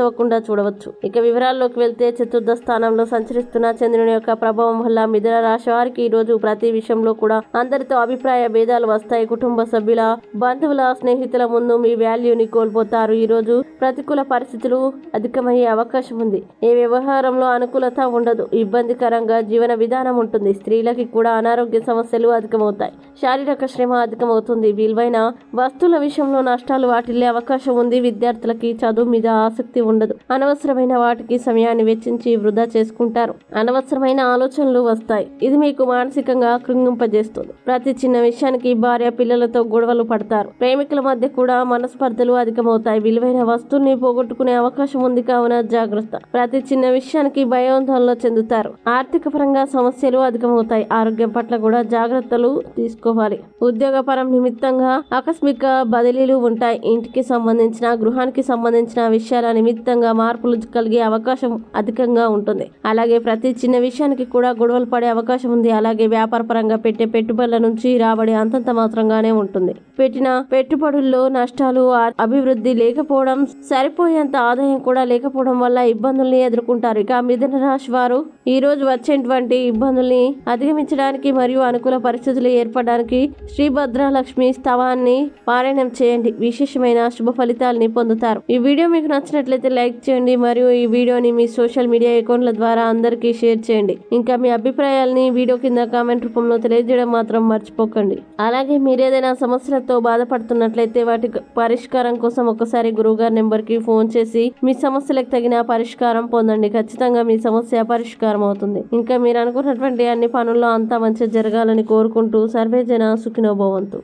అవ్వకుండా చూడవచ్చు. ఇక వివరాల్లోకి వెళ్తే చతుర్థ స్థానంలో సంచరిస్తున్న చంద్రుని యొక్క ప్రభావం వల్ల మిథున రాశి వారికి ఈ రోజు ప్రతి విషయంలో కూడా అందరితో అభిప్రాయ భేదాలు వస్తాయి. కుటుంబ సభ్యుల బంధువుల స్నేహితుల ముందు మీ వాల్యూని కోల్పోతారు. ఈ రోజు ప్రతికూల పరిస్థితులు అధికమయ్యే అవకాశం ఉంది. ఏ వ్యవహారంలో అనుకూలత ఉండదు. ఇబ్బందికరంగా జీవన విధానం ఉంటుంది. స్త్రీలకి కూడా అనారోగ్య సమస్యలు అధికమవుతాయి. శారీరక శ్రమ అధికమవుతుంది. విలువైన వస్తువుల విషయంలో నష్టాలు వాటిల్లే అవకాశం ఉంది. విద్యార్థులకి చదువు మీద ఆసక్తి ఉండదు. అనవసరమైన వాటికి సమయాన్ని వెచ్చించి వృధా చేసుకుంటారు. అనవసరమైన ఆలోచనలు వస్తాయి. ఇది మీకు మానసికంగా కృంగింపజేస్తుంది. ప్రతి చిన్న విషయానికి భార్య పిల్లలతో గొడవలు పడతారు. ప్రేమికుల మధ్య కూడా మనస్పర్ధలు అధికమవుతాయి. విలువైన వస్తువుల్ని పోగొట్టుకునే అవకాశం ఉంది కావున జాగ్రత్త. ప్రతి చిన్న విషయానికి భయోందోళన చెందుతారు. ఆర్థిక పరంగా సమస్యలు అధికమవుతాయి. ఆరోగ్యం పట్ల కూడా జాగ్రత్తలు తీసుకోవాలి. ఉద్యోగపరం నిమిత్తంగా ఆకస్మిక బదిలీలు ఉంటాయి. ఇంటికి సంబంధించిన గృహానికి సంబంధించిన విషయాల నిమిత్తంగా మార్పులు కలిగే అవకాశం అధికంగా ఉంటుంది. అలాగే ప్రతి చిన్న విషయానికి కూడా గొడవలు పడే అవకాశం ఉంది. అలాగే వ్యాపార పరంగా పెట్టే పెట్టుబడుల నుంచి రాబడి అంతంత మాత్రంగానే ఉంటుంది. పెట్టిన పెట్టుబడుల్లో నష్టాలు అభివృద్ధి లేకపోవడం సరిపోయేంత ఆదాయం కూడా లేకపోవడం వల్ల ఇబ్బందుల్ని ఎదుర్కొంటారు. ఇక మిథున రాశి వారు ఈ రోజు వచ్చేటువంటి ఇబ్బందుల్ని అధిగమించడానికి మరియు అనుకూల పరిస్థితులు ఏర్పడడానికి శ్రీభద్ర లక్ష్మి స్తవాన్ని పారాయణం చేయండి. విశేషమైన శుభ ఫలితాలని పొందుతారు. ఈ వీడియో మీకు నచ్చినట్లయితే లైక్ చేయండి మరియు ఈ వీడియోని మీ సోషల్ మీడియా అకౌంట్ల ద్వారా అందరికీ షేర్ చేయండి. ఇంకా మీ అభిప్రాయాల్ని వీడియో కింద కామెంట్ రూపంలో తెలియజేయడం మాత్రం మర్చిపోకండి. అలాగే మీరు ఏదైనా సమస్యలతో బాధపడుతున్నట్లయితే వాటి పరిష్కారం కోసం ఒకసారి గురువుగారి నెంబర్కి ఫోన్ చేసి మీ సమస్యలకు తగిన పరిష్కారం పొందండి. ఖచ్చితంగా మీ సమస్య పరిష్కారం అవుతుంది. ఇంకా మీరు అనుకున్నటువంటి అన్ని పనుల్లో అంతా మంచిగా జరగాలని కోరుకుంటూ సర్వేజన సుఖినోభవంతు